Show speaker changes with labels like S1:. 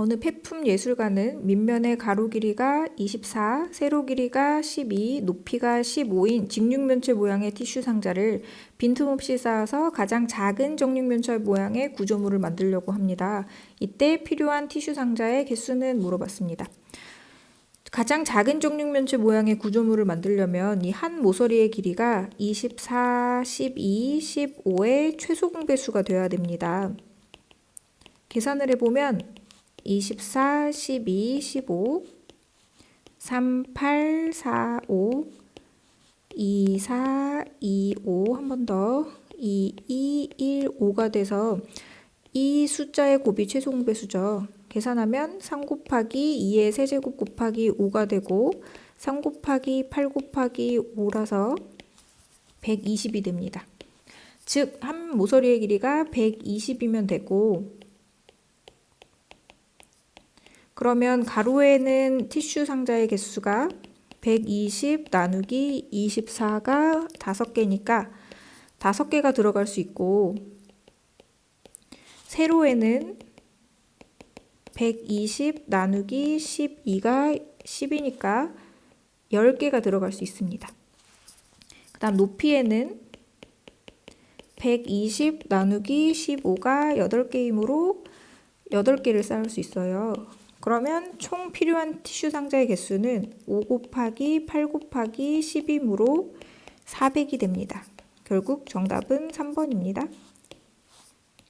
S1: 어느 폐품 예술가는 밑면의 가로 길이가 24, 세로 길이가 12, 높이가 15인 직육면체 모양의 티슈 상자를 빈틈없이 쌓아서 가장 작은 정육면체 모양의 구조물을 만들려고 합니다. 이때 필요한 티슈 상자의 개수는 물어봤습니다. 가장 작은 정육면체 모양의 구조물을 만들려면 이 한 모서리의 길이가 24, 12, 15의 최소 공배수가 되어야 됩니다. 계산을 해보면 24, 12, 15, 3, 8, 4, 5, 2, 4, 2, 5, 한 번 더, 2, 2, 1, 5가 돼서 이 숫자의 곱이 최소 공배수죠. 계산하면 3 곱하기 2의 세제곱 곱하기 5가 되고 3 곱하기 8 곱하기 5라서 120이 됩니다. 즉, 한 모서리의 길이가 120이면 되고 그러면 가로에는 티슈 상자의 개수가 120 나누기 24가 5개니까 5개가 들어갈 수 있고 세로에는 120 나누기 12가 10이니까 10개가 들어갈 수 있습니다. 그 다음 높이에는 120 나누기 15가 8개이므로 8개를 쌓을 수 있어요. 그러면 총 필요한 티슈 상자의 개수는 5 곱하기 8 곱하기 10이므로 400이 됩니다. 결국 정답은 3번입니다.